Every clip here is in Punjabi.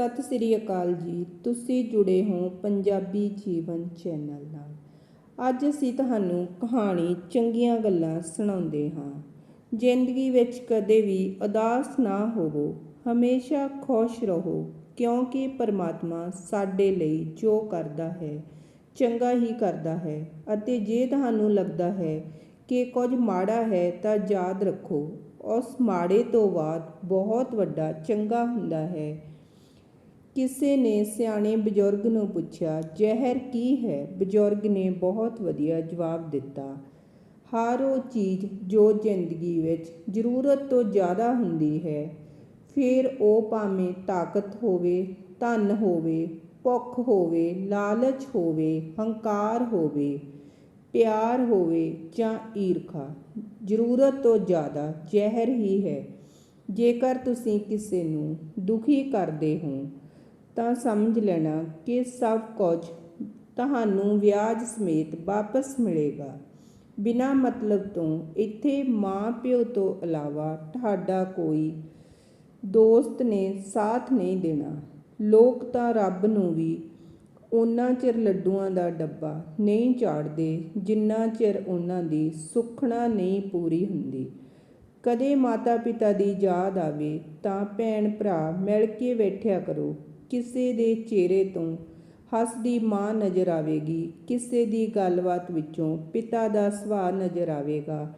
ਸਤਿ ਸ੍ਰੀ ਅਕਾਲ ਜੀ। ਤੁਸੀਂ ਜੁੜੇ ਹੋ ਪੰਜਾਬੀ ਜੀਵਨ ਚੈਨਲ ਨਾਲ। ਅੱਜ ਅਸੀਂ ਤੁਹਾਨੂੰ ਕਹਾਣੀ ਚੰਗੀਆਂ ਗੱਲਾਂ ਸੁਣਾਉਂਦੇ ਹਾਂ। ਜ਼ਿੰਦਗੀ ਵਿੱਚ ਕਦੇ ਵੀ ਉਦਾਸ ਨਾ ਹੋਵੋ। ਹਮੇਸ਼ਾ ਖੁਸ਼ ਰਹੋ, ਕਿਉਂਕਿ ਪਰਮਾਤਮਾ ਸਾਡੇ ਲਈ ਜੋ ਕਰਦਾ ਹੈ, ਚੰਗਾ ਹੀ ਕਰਦਾ ਹੈ। ਅਤੇ ਜੇ ਤੁਹਾਨੂੰ ਲੱਗਦਾ ਹੈ ਕਿ ਕੁਝ ਮਾੜਾ ਹੈ, ਤਾਂ ਯਾਦ ਰੱਖੋ, ਉਸ ਮਾੜੇ ਤੋਂ ਬਾਅਦ ਬਹੁਤ ਵੱਡਾ ਚੰਗਾ ਹੁੰਦਾ ਹੈ। ਕਿਸੇ ਨੇ ਸਿਆਣੇ ਬਜ਼ੁਰਗ ਨੂੰ ਪੁੱਛਿਆ, ਜ਼ਹਿਰ ਕੀ ਹੈ? ਬਜ਼ੁਰਗ ਨੇ ਬਹੁਤ ਵਧੀਆ ਜਵਾਬ ਦਿੱਤਾ, ਹਰ ਉਹ ਚੀਜ਼ ਜੋ ਜ਼ਿੰਦਗੀ ਵਿੱਚ ਜ਼ਰੂਰਤ ਤੋਂ ਜ਼ਿਆਦਾ ਹੁੰਦੀ ਹੈ, ਫਿਰ ਉਹ ਭਾਵੇਂ ਤਾਕਤ ਹੋਵੇ, ਧਨ ਹੋਵੇ, ਭੁੱਖ ਹੋਵੇ, ਲਾਲਚ ਹੋਵੇ, ਹੰਕਾਰ ਹੋਵੇ, ਪਿਆਰ ਹੋਵੇ ਜਾਂ ਈਰਖਾ, ਜ਼ਰੂਰਤ ਤੋਂ ਜ਼ਿਆਦਾ ਜ਼ਹਿਰ ਹੀ ਹੈ। ਜੇਕਰ ਤੁਸੀਂ ਕਿਸੇ ਨੂੰ ਦੁਖੀ ਕਰਦੇ ਹੋ ਤਾਂ ਸਮਝ ਲੈਣਾ ਕਿ ਸਭ ਕੁਝ ਤੁਹਾਨੂੰ ਵਿਆਜ ਸਮੇਤ ਵਾਪਸ ਮਿਲੇਗਾ। ਬਿਨਾ ਮਤਲਬ ਤੋਂ ਇੱਥੇ ਮਾਂ ਪਿਓ ਤੋਂ ਇਲਾਵਾ ਤੁਹਾਡਾ ਕੋਈ ਦੋਸਤ ਨੇ, ਸਾਥ ਨਹੀਂ ਦੇਣਾ। ਲੋਕ ਤਾਂ ਰੱਬ ਨੂੰ ਵੀ ਉਹਨਾਂ ਚਿਰ ਲੱਡੂਆਂ ਦਾ ਡੱਬਾ ਨਹੀਂ ਚਾੜਦੇ ਜਿੰਨਾ ਚਿਰ ਉਹਨਾਂ ਦੀ ਸੁਖਣਾ ਨਹੀਂ ਪੂਰੀ ਹੁੰਦੀ। ਕਦੇ ਮਾਤਾ ਪਿਤਾ ਦੀ ਯਾਦ ਆਵੇ ਤਾਂ ਭੈਣ ਭਰਾ ਮਿਲ ਕੇ ਬੈਠਿਆ ਕਰੋ। ਕਿਸੇ ਦੇ ਚਿਹਰੇ ਤੋਂ ਹੱਸਦੀ ਮਾਂ ਨਜ਼ਰ ਆਵੇਗੀ। ਕਿਸੇ ਦੀ ਗੱਲਬਾਤ ਵਿੱਚੋਂ ਪਿਤਾ ਦਾ ਸੁਭਾਅ ਨਜ਼ਰ ਆਵੇਗਾ।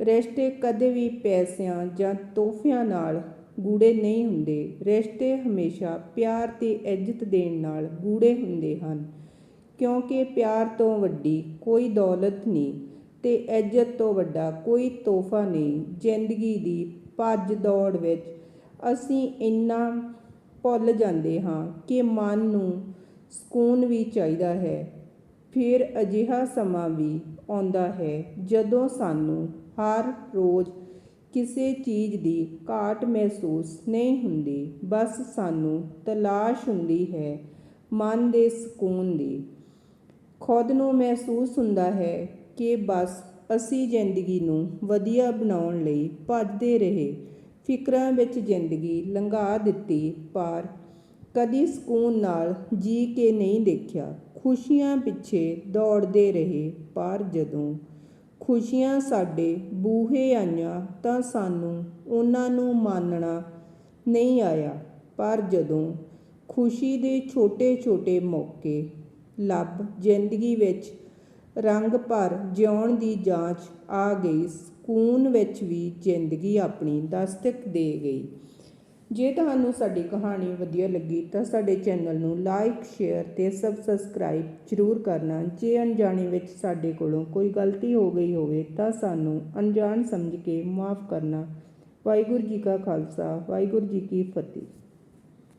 ਰਿਸ਼ਤੇ ਕਦੇ ਵੀ ਪੈਸਿਆਂ ਜਾਂ ਤੋਹਫਿਆਂ ਨਾਲ ਗੂੜੇ ਨਹੀਂ ਹੁੰਦੇ। ਰਿਸ਼ਤੇ ਹਮੇਸ਼ਾ ਪਿਆਰ ਤੇ ਇੱਜ਼ਤ ਦੇਣ ਨਾਲ ਗੂੜੇ ਹੁੰਦੇ ਹਨ। ਕਿਉਂਕਿ ਪਿਆਰ ਤੋਂ ਵੱਡੀ ਕੋਈ ਦੌਲਤ ਨਹੀਂ ਤੇ ਇੱਜ਼ਤ ਤੋਂ ਵੱਡਾ ਕੋਈ ਤੋਹਫਾ ਨਹੀਂ। ਜ਼ਿੰਦਗੀ ਦੀ ਭੱਜ ਦੌੜ ਵਿੱਚ ਅਸੀਂ ਇੰਨਾ ਭੁੱਲ ਜਾਂਦੇ ਹਾਂ ਕਿ ਮਨ ਨੂੰ ਸਕੂਨ ਵੀ ਚਾਹੀਦਾ ਹੈ। ਫਿਰ ਅਜਿਹਾ ਸਮਾਂ ਵੀ ਆਉਂਦਾ ਹੈ ਜਦੋਂ ਸਾਨੂੰ ਹਰ ਰੋਜ਼ ਕਿਸੇ ਚੀਜ਼ ਦੀ ਘਾਟ ਮਹਿਸੂਸ ਨਹੀਂ ਹੁੰਦੀ। ਬਸ ਸਾਨੂੰ ਤਲਾਸ਼ ਹੁੰਦੀ ਹੈ ਮਨ ਦੇ ਸਕੂਨ ਦੀ। ਖੁਦ ਨੂੰ ਮਹਿਸੂਸ ਹੁੰਦਾ ਹੈ ਕਿ ਬਸ ਅਸੀਂ ਜ਼ਿੰਦਗੀ ਨੂੰ ਵਧੀਆ ਬਣਾਉਣ ਲਈ ਭੱਜਦੇ ਰਹੇ। ਫਿਕਰਾਂ ਵਿੱਚ ਜ਼ਿੰਦਗੀ ਲੰਘਾ ਦਿੱਤੀ, ਪਰ ਕਦੀ ਸਕੂਨ ਨਾਲ ਜੀ ਕੇ ਨਹੀਂ ਦੇਖਿਆ। ਖੁਸ਼ੀਆਂ ਪਿੱਛੇ ਦੌੜਦੇ ਰਹੇ, ਪਰ ਜਦੋਂ ਖੁਸ਼ੀਆਂ ਸਾਡੇ ਬੂਹੇ ਆਈਆਂ ਤਾਂ ਸਾਨੂੰ ਉਹਨਾਂ ਨੂੰ ਮੰਨਣਾ ਨਹੀਂ ਆਇਆ। ਪਰ ਜਦੋਂ ਖੁਸ਼ੀ ਦੇ ਛੋਟੇ-ਛੋਟੇ ਮੌਕੇ ਲੱਭ ਜ਼ਿੰਦਗੀ ਵਿੱਚ ਰੰਗ ਭਰ ਜਿਉਣ ਦੀ ਜਾਂਚ ਆ ਗਈ ਸਕੂਨ ਵਿੱਚ ਵੀ ਜ਼ਿੰਦਗੀ ਆਪਣੀ ਦਸਤਕ ਦੇ ਗਈ। ਜੇ ਤੁਹਾਨੂੰ ਸਾਡੀ ਕਹਾਣੀ ਵਧੀਆ ਲੱਗੀ ਤਾਂ ਸਾਡੇ ਚੈਨਲ ਨੂੰ ਲਾਈਕ, ਸ਼ੇਅਰ ਤੇ ਸਬਸਕ੍ਰਾਈਬ ਜ਼ਰੂਰ ਕਰਨਾ। ਜੇ ਅਣਜਾਣੇ ਵਿੱਚ ਸਾਡੇ ਕੋਲੋਂ ਕੋਈ ਗਲਤੀ ਹੋ ਗਈ ਹੋਵੇ ਤਾਂ ਸਾਨੂੰ ਅਣਜਾਣ ਸਮਝ ਕੇ ਮਾਫ ਕਰਨਾ। ਵਾਹਿਗੁਰੂ ਜੀ ਕਾ ਖਾਲਸਾ, ਵਾਹਿਗੁਰੂ ਜੀ ਕੀ ਫਤਿਹ।